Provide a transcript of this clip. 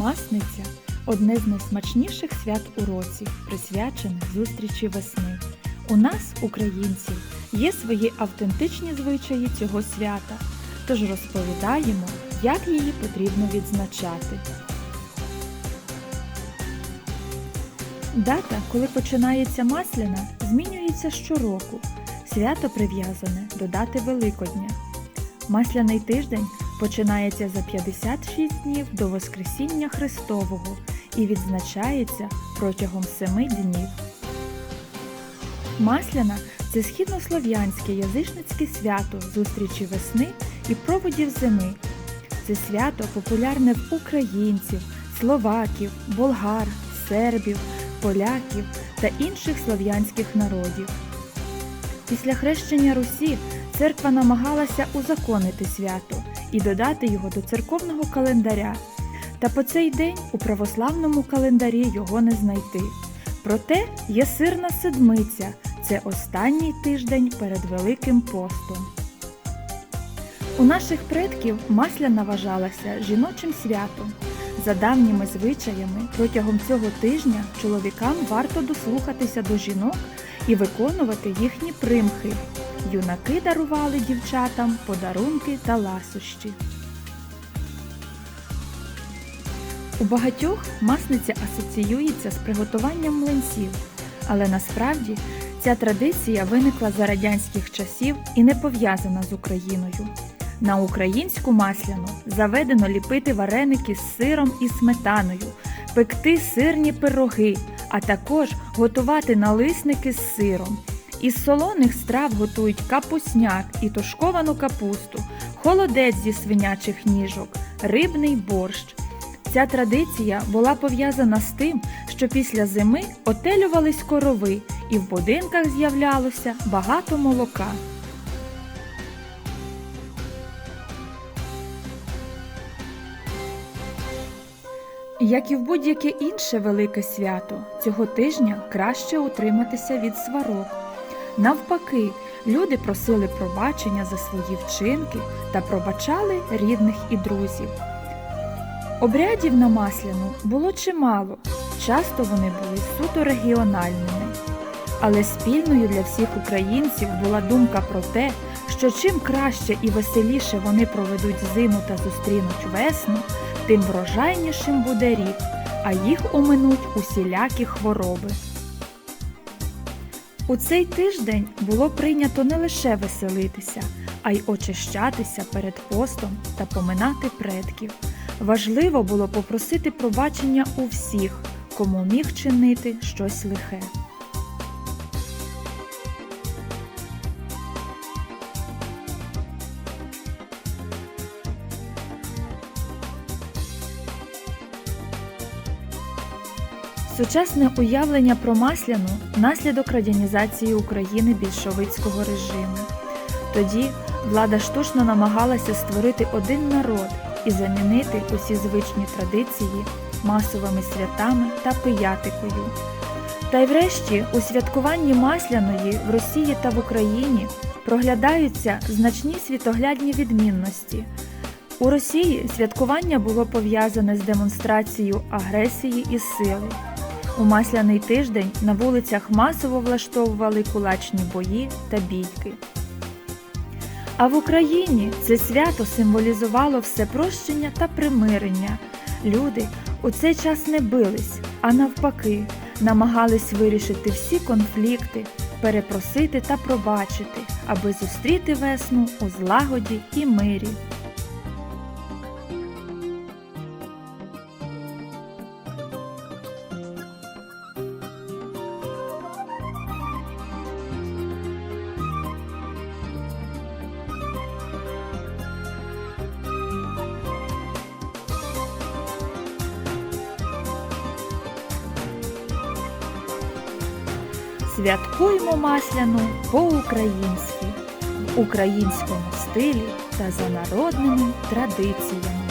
Масниця одне з найсмачніших свят у році, присвячене зустрічі весни. У нас, українців, є свої автентичні звичаї цього свята, тож розповідаємо, як її потрібно відзначати. Дата, коли починається масляна, змінюється щороку. Свято прив'язане до дати Великодня. Масляний тиждень починається за 56 днів до Воскресіння Христового і відзначається протягом семи днів. Масляна це східнослов'янське язичницьке свято зустрічі весни і проводів зими. Це свято популярне в українців, словаків, болгар, сербів, поляків та інших слов'янських народів. Після хрещення Русі церква намагалася узаконити свято і додати його до церковного календаря. Та по цей день у православному календарі його не знайти. Проте є сирна седмиця це останній тиждень перед Великим постом. У наших предків масляна вважалася жіночим святом. За давніми звичаями протягом цього тижня чоловікам варто дослухатися до жінок і виконувати їхні примхи. Юнаки дарували дівчатам подарунки та ласощі. У багатьох масниця асоціюється з приготуванням млинців, але насправді ця традиція виникла за радянських часів і не пов'язана з Україною. На українську масляну заведено ліпити вареники з сиром і сметаною, пекти сирні пироги, а також готувати налисники з сиром. Із солоних страв готують капусняк і тушковану капусту, холодець зі свинячих ніжок, рибний борщ. Ця традиція була пов'язана з тим, що після зими отелювались корови і в будинках з'являлося багато молока. Як і в будь-яке інше велике свято, цього тижня краще утриматися від сварок. Навпаки, люди просили пробачення за свої вчинки та пробачали рідних і друзів. Обрядів на масляну було чимало, часто вони були суто регіональними. Але спільною для всіх українців була думка про те, що чим краще і веселіше вони проведуть зиму та зустрінуть весну, тим врожайнішим буде рік, а їх оминуть усілякі хвороби. У цей тиждень було прийнято не лише веселитися, а й очищатися перед постом та поминати предків. Важливо було попросити пробачення у всіх, кому міг чинити щось лихе. Сучасне уявлення про масляну наслідок радянізації України більшовицького режиму. Тоді влада штучно намагалася створити один народ і замінити усі звичні традиції масовими святами та пиятикою. Та й врешті у святкуванні масляної в Росії та в Україні проглядаються значні світоглядні відмінності. У Росії святкування було пов'язане з демонстрацією агресії і сили. У масляний тиждень на вулицях масово влаштовували кулачні бої та бійки. А в Україні це свято символізувало все прощення та примирення. Люди у цей час не бились, а навпаки, намагались вирішити всі конфлікти, перепросити та пробачити, аби зустріти весну у злагоді і мирі. Святкуймо масляну по-українськи, в українському стилі та за народними традиціями.